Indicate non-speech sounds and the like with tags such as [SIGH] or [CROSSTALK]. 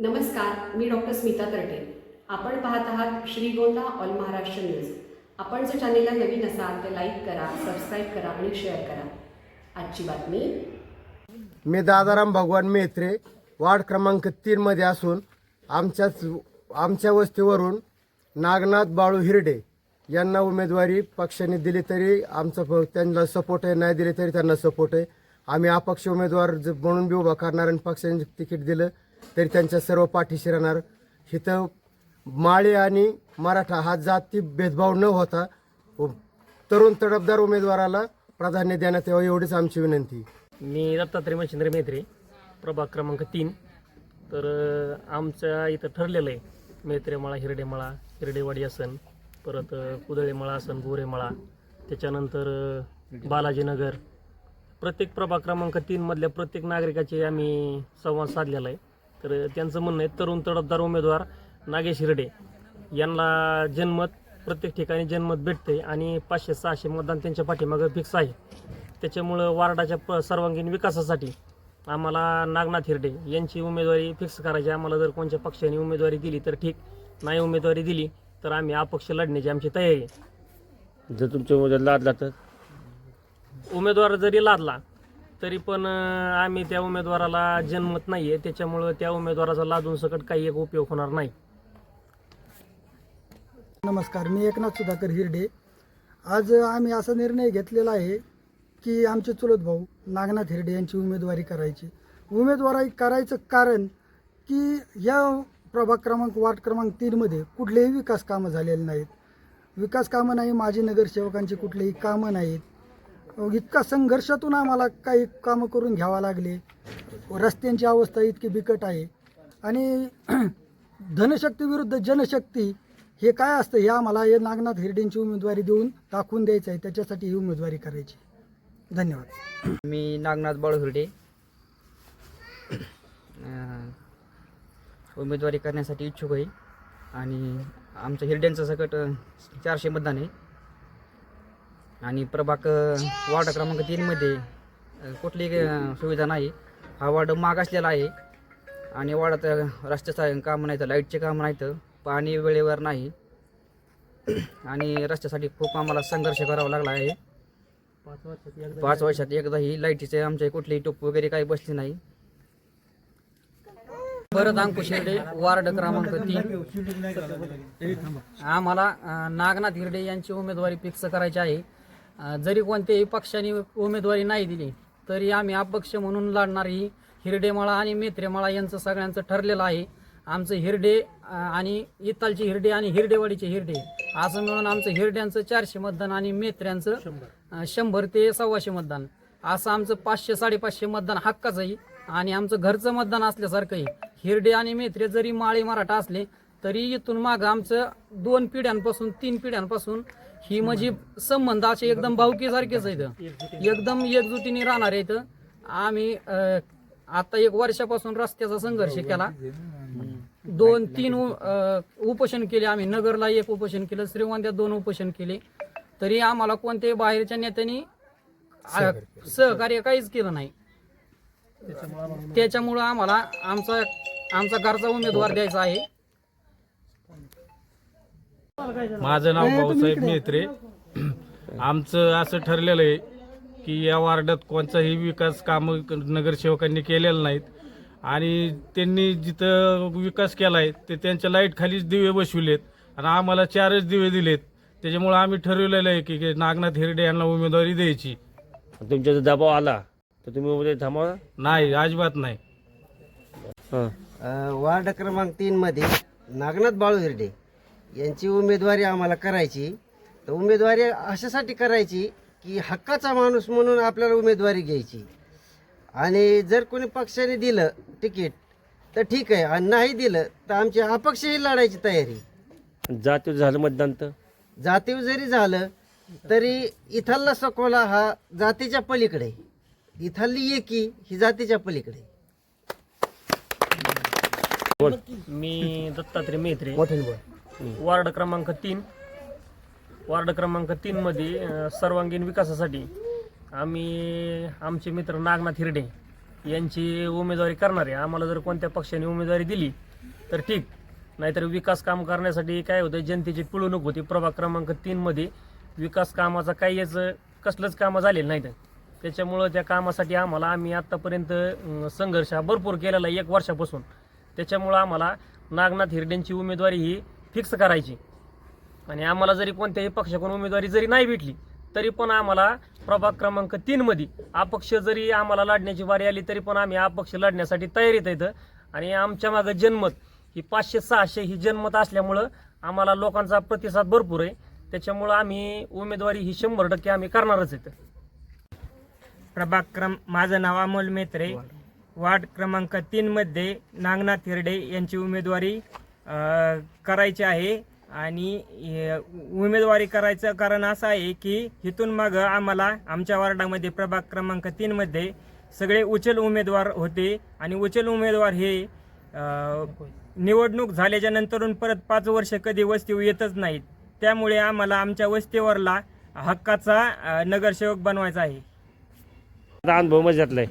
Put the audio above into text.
नमस्कार मी डॉक्टर स्मिता तरटे आपण पाहत आहात श्रीगोंदा ऑल महाराष्ट्र न्यूज. आपण जर चॅनेलला नवीन असाल तर लाईक करा सबस्क्राईब करा आणि शेअर करा. आजची बातमी. मी दादाराम भगवान मेत्रे वार्ड क्रमांक तीनमध्ये असून आमच्याच आमच्या वस्तीवरून नागनाथ बाळू हिरडे यांना उमेदवारी पक्षाने दिली तरी आमचा त्यांना सपोर्ट आहे नाही दिले तरी त्यांना सपोर्ट आहे. आम्ही अपक्ष उमेदवार म्हणून बी उभा करणार आणि पक्षाने तिकीट दिलं. तरी त्यांच्या सर्व पाठीशी राहणार. इथं माळी आणि मराठा हा जाती भेदभाव न होता तरुण तडफदार उमेदवाराला प्राधान्य देण्यात यावं एवढीच आमची विनंती. मी दत्तात्रय मच्छिंद्र मेत्रे प्रभाग क्रमांक तीन. तर आमच्या इथं ठरलेलं आहे मेत्रेमाळा हिरडेमाळा हिरडेवाडी असन परत अ, कुदळेमाळा असन गोरेमाळा त्याच्यानंतर बालाजीनगर. प्रत्येक प्रभाग क्रमांक तीनमधल्या प्रत्येक नागरिकाचे आम्ही संवाद साधलेला आहे. तर त्यांचं म्हणणं आहे तरुण तडफदार उमेदवार नागेश हिरडे. यांना जनमत प्रत्येक ठिकाणी जनमत भेटते आणि पाचशे सहाशे मतदान त्यांच्या पाठीमागं फिक्स आहे. त्याच्यामुळं वार्डाच्या प सर्वांगीण विकासासाठी आम्हाला नागनाथ हिरडे यांची उमेदवारी फिक्स करायची. आम्हाला जर कोणत्या पक्षाने उमेदवारी दिली तर ठीक नाही उमेदवारी दिली तर आम्ही अपक्ष लढण्याची आमची तयारी आहे. जर तुमच्या उमेदवार लादला तर? उमेदवार जरी लादला तरी पण आम्ही त्या उमेदवाराला जनमत नाही आहे त्याच्यामुळं त्या उमेदवाराचा लादून सकट काही एक उपयोग होणार नाही. नमस्कार मी एकनाथ सुधाकर हिरडे. आज आम्ही असा निर्णय घेतलेला आहे की आमचे चुलत भाऊ नागनाथ हिरडे यांची उमेदवारी करायची. उमेदवारी करायचं कारण की या प्रभाग क्रमांक वार्ड क्रमांक तीनमध्ये कुठलेही विकास कामं झालेले नाहीत. विकास कामं नाही माजी नगरसेवकांची कुठलेही कामं नाहीत. इतका संघर्षातून आम्हाला काही कामं करून घ्यावा लागले. रस्त्यांची अवस्था इतकी बिकट आहे. आणि [CLEARS THROAT] धनशक्ती विरुद्ध जनशक्ती हे काय असतं हे आम्हाला हे नागनाथ हिरडेंची उमेदवारी देऊन दाखवून द्यायचं आहे. त्याच्यासाठी ही उमेदवारी करायची. धन्यवाद. [CLEARS THROAT] मी नागनाथ बाळुर्डे उमेदवारी करण्यासाठी इच्छुक आहे. आणि आमचं हिरड्यांचं सकट चारशे मतदान आहे. आणि प्रभाग वार्ड क्रमांक तीनमध्ये अं, सुविधा नाही. हा वार्ड मागासलेला आहे. आणि वार्डात रस्त्याचं कामं नाहीत लाईटचे कामं नाहीत पाणी वेळेवर नाही. आणि रस्त्यासाठी खूप आम्हाला संघर्ष करावा लागला आहे. पाच वर्षात एकदाही लाईटीचे आमच्या कुठलीही टोप वगैरे काही बसली नाही. परत अंकुश हिरडे वार्ड क्रमांक तीन. आम्हाला नागनाथ हिरडे यांची उमेदवारी फिक्स करायची आहे. जरी कोणत्याही पक्षाने उमेदवारी नाही दिली तरी आम्ही अपक्ष म्हणून लढणारी हिरडेमाळा आणि मेत्रेमाळा यांचं सगळ्यांचं ठरलेलं आहे. आमचं हिरडे आणि इतालचे हिरडे आणि हिरडेवाडीचे हिरडे असं मिळून आमचं हिरड्यांचं चारशे मतदान आणि मेत्र्यांचं शंभर ते सव्वाशे मतदान. असं आमचं पाचशे साडेपाचशे मतदान हक्काचंही आहे. आणि आमचं घरचं मतदान असल्यासारखं आहे. हिरडे आणि मेत्रे जरी माळी मराठा असले तरी इथून मागं आमचं दोन पिढ्यांपासून तीन पिढ्यांपासून ही म्हणजे संबंध असे एकदम भावकीसारखेच आहेत एकदम एकजुटीने राहणार आहेत आम्ही अं, आता एक वर्षापासून रस्त्याचा संघर्ष केला. दोन तीन उ- अं, उपोषण केले आम्ही. नगरला एक उपोषण केलं श्रीवंद्यात दोन उपोषण केले. तरी आम्हाला कोणत्याही बाहेरच्या नेत्यांनी आ- सहकार्य काहीच केलं नाही. त्याच्यामुळं आम्हाला आमचा आमचा घरचा उमेदवार द्यायचा आहे. माझं नाव भाऊसाहेब मेत्रे [CLEARS THROAT] आमचं असं ठरलेलं आहे की या वार्डात कोणताही विकास काम नगरसेवकांनी केलेलं नाहीत. आणि त्यांनी जिथं विकास केला आहे ते त्यांच्या लाइट खालीच दिवे बसविलेत आणि आम्हाला चारच दिवे दिलेत. त्याच्यामुळे आम्ही ठरवलेलं आहे की की नागनाथ हिरडे यांना उमेदवारी द्यायची. तुमच्या जर दबाव आला तर तुम्ही उमेदवारी थांबवा. नाही अजिबात नाही. हां. वार्ड क्रमांक तीनमध्ये नागनाथ बाळू हिरडे. यांची उमेदवारी आम्हाला करायची. तर उमेदवारी अशासाठी करायची की हक्काचा माणूस म्हणून आपल्याला उमेदवारी घ्यायची. आणि जर कोणी पक्षाने दिलं तिकीट तर ठीक आहे. आणि नाही दिलं तर आमची अपक्षही लढायची तयारी. जातीवर झालं मतदान तर? जातीव जरी झालं तरी इथला सकोला हा जातीच्या पलीकडे. इथली एकी ही जातीच्या पलीकडे. मी दत्तात्रय मेत्रे मोठे वार्ड क्रमांक तीन. वार्ड क्रमांक तीनमध्ये सर्वांगीण विकासासाठी आम्ही आमचे मित्र नागनाथ हिरडे यांची उमेदवारी करणार. आहे आम्हाला जर कोणत्या पक्षाने उमेदवारी दिली तर ठीक. नाहीतर विकास काम करण्यासाठी काय होतं जनतेची पिळवणूक होती. प्रभाग क्रमांक तीनमध्ये विकास कामाचा काहीच कसलंच कामं झालेलं नाहीत. त्याच्यामुळं त्या कामासाठी आम्हाला आम्ही आत्तापर्यंत संघर्ष हा भरपूर केलेला आहे एक वर्षापासून. त्याच्यामुळं आम्हाला नागनाथ हिरड्यांची उमेदवारी ही फिक्स करायची. आणि आम्हाला जरी कोणत्याही पक्षाकडून उमेदवारी जरी नाही भेटली तरी पण आम्हाला प्रभाग क्रमांक तीनमध्ये अपक्ष जरी आम्हाला लढण्याची वारी आली तरी पण आम्ही अपक्ष लढण्यासाठी तयारीत येतं आणि आमच्या मागं जनमत ही पाचशे सहाशे ही जनमत असल्यामुळं आम्हाला लोकांचा प्रतिसाद भरपूर आहे. त्याच्यामुळं आम्ही उमेदवारी ही शंभर टक्के आम्ही करणारच आहेत. प्रभाग क्रम माझं नाव अमोल मेत्रे. वार्ड. क्रमांक तीनमध्ये नागनाथ हिरडे यांची उमेदवारी करायची आहे. आणि उमेदवारी करायचं कारण असं आहे की इथून मागं आम्हाला आमच्या वार्डामध्ये प्रभाग क्रमांक तीनमध्ये सगळे उचल उमेदवार होते. आणि उचल उमेदवार हे निवडणूक झाल्याच्या नंतरून परत पाच वर्ष कधी वस्तीवर येतच नाहीत. त्यामुळे आम्हाला आमच्या वस्तीवरला हक्काचा नगरसेवक बनवायचा आहे. अनुभव मजातलाय